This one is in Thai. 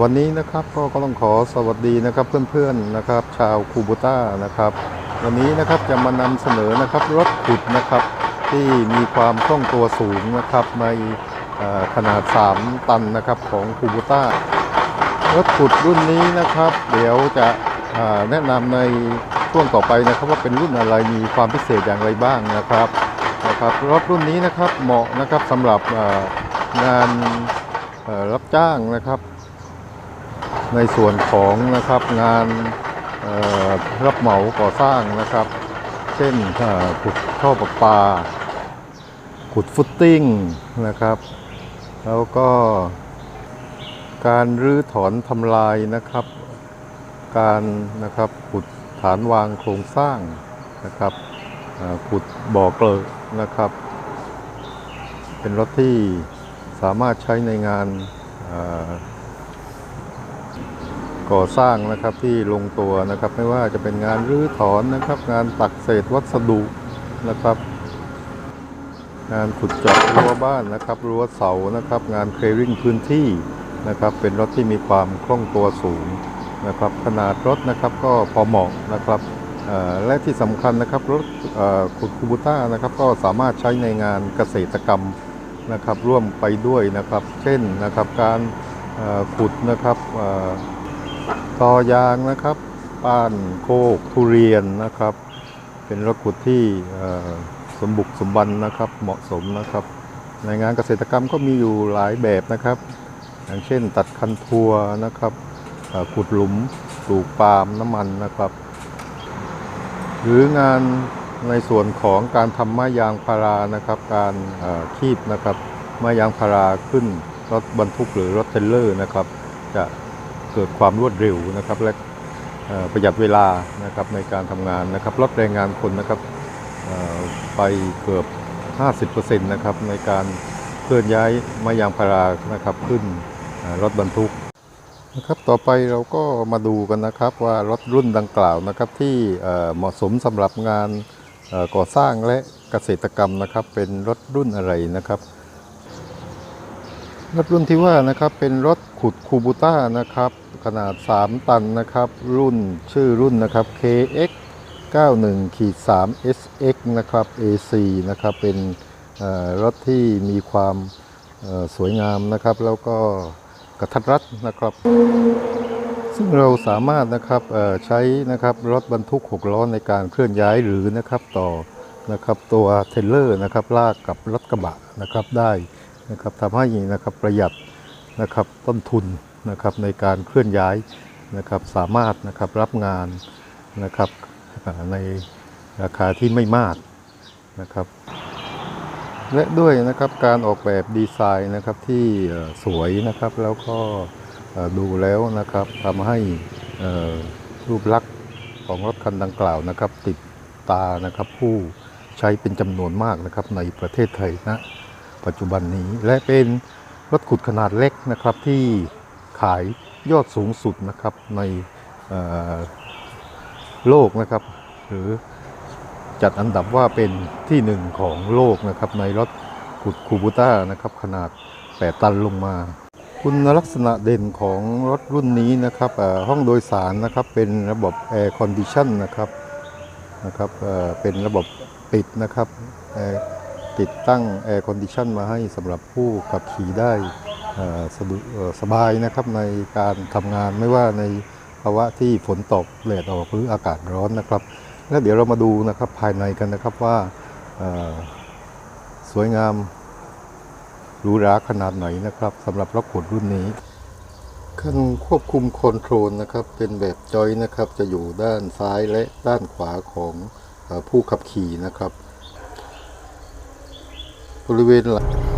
วันนี้นะครับก็ก็ต้องขอสวัสดีนะครับเพื่อนๆนะครับ ชาวคูบูต้านะครับ วันนี้นะครับจะมานำเสนอนะครับรถขุดนะครับที่มีความคล่องตัวสูงนะครับในขนาด 3 ตันนะครับของคูบูต้ารถขุดรุ่นนี้นะครับ เดี๋ยวจะแนะนำในช่วงต่อไปนะครับว่าเป็นรุ่นอะไรมีความพิเศษอย่างไรบ้างนะครับนะครับรถรุ่นนี้นะครับเหมาะนะครับสำหรับงานรับจ้างนะครับ ในส่วนของนะครับงานรับเหมาก่อสร้างนะครับ เช่นขุดท่อประปา ขุดฟุตติ้งนะครับ แล้วก็การรื้อถอนทำลายนะครับ การนะครับขุดฐานวางโครงสร้างนะครับขุดบ่อเกลอะนะครับ เป็นรถที่สามารถใช้ในงาน ก่อสร้างนะครับที่ลงตัวนะครับ ไม่ว่าจะเป็นงานรื้อถอนนะครับ งานตักเศษวัสดุนะครับ งานขุดเจาะรั้วบ้านนะครับรั้วเสานะครับ งานเคลริ่งพื้นที่นะครับ เป็นรถที่มีความคล่องตัวสูงนะครับ ขนาดรถนะครับก็พอเหมาะนะครับและที่สำคัญนะครับรถขุดคูบูต้านะครับ ก็สามารถใช้ในงานเกษตรกรรมนะครับ ร่วมไปด้วยนะครับ เช่นนะครับการขุดนะครับ ต่อยางนะครับป้านโคกทุเรียนนะครับ เป็นรถขุดที่สมบุกสมบันนะครับ เหมาะสมนะครับ ในงานเกษตรกรรมก็มีอยู่หลายแบบนะครับ อย่างเช่น ตัดคันทัวนะครับขุดหลุมปลูกปาล์มน้ำมันนะครับ หรืองานในส่วนของการทำไม้ยางพารานะครับ การเอ่อคีบนะครับไม้ยางพาราขึ้นรถบรรทุกหรือรถเทรลเลอร์นะครับ จะ เกิดความรวดเร็วนะครับ และประหยัดเวลานะครับในการทำงานนะครับลดแรงงานคนนะครับไปเกือบ 50%นะครับในการเคลื่อนย้ายไม้ยางพารานะครับขึ้นรถบรรทุกนะครับต่อไปเราก็มาดูกันนะครับว่ารถรุ่นดังกล่าวนะครับที่เหมาะสมสำหรับงานก่อสร้างและเกษตรกรรมนะครับเป็นรถรุ่นอะไรนะครับ รถรุ่นที่ว่านะครับเป็นรถขุดคูบูต้านะครับขนาด 3 ตันนะครับรุ่นชื่อรุ่นนะครับ KX 91ขีด3 SX นะครับ AC นะครับเป็นรถที่มีความสวยงามนะครับ แล้วก็กระทัดรัดนะครับ ซึ่งเราสามารถนะครับใช้นะครับรถบรรทุก 6 ล้อในการเคลื่อนย้ายหรือนะครับต่อนะครับตัวเทรลเลอร์นะครับลากกับรถกระบะนะครับได้ นะครับทำให้นะครับประหยัดนะครับต้นทุนนะครับในการเคลื่อนย้ายนะครับสามารถนะครับรับงานนะครับในราคาที่ไม่มากนะครับ และด้วยนะครับการออกแบบดีไซน์นะครับที่สวยนะครับแล้วก็ดูแล้วนะครับทำให้รูปลักษณ์ของรถคันดังกล่าวนะครับ ติดตานะครับผู้ใช้เป็นจำนวนมากนะครับในประเทศไทยนะ ปัจจุบันนี้ และเป็นรถขุดขนาดเล็กนะครับที่ขายยอดสูงสุดนะครับในโลกนะครับ หรือจัดอันดับว่าเป็นที่หนึ่งของโลกนะครับในรถขุดคูบูต้านะครับขนาด 8 ตันลงมา คุณลักษณะเด่นของรถรุ่นนี้นะครับห้องโดยสารนะครับเป็นระบบแอร์คอนดิชันนะครับนะครับเป็นระบบปิดนะครับ ติดตั้งแอร์คอนดิชันมาให้สำหรับผู้ขับขี่ได้สดสบายนะครับในการทำงานไม่ว่าในภาวะที่ฝนตกแดดออกหรืออากาศร้อนนะครับ แล้วเดี๋ยวเรามาดูนะครับภายในกันนะครับว่าสวยงามหรูหราขนาดไหนนะครับสำหรับรถขุดรุ่นนี้คันควบคุมคอนโทรลนะครับเป็นแบบจอยนะครับจะอยู่ด้านซ้ายและด้านขวาของผู้ขับขี่นะครับ บริเวณหลัง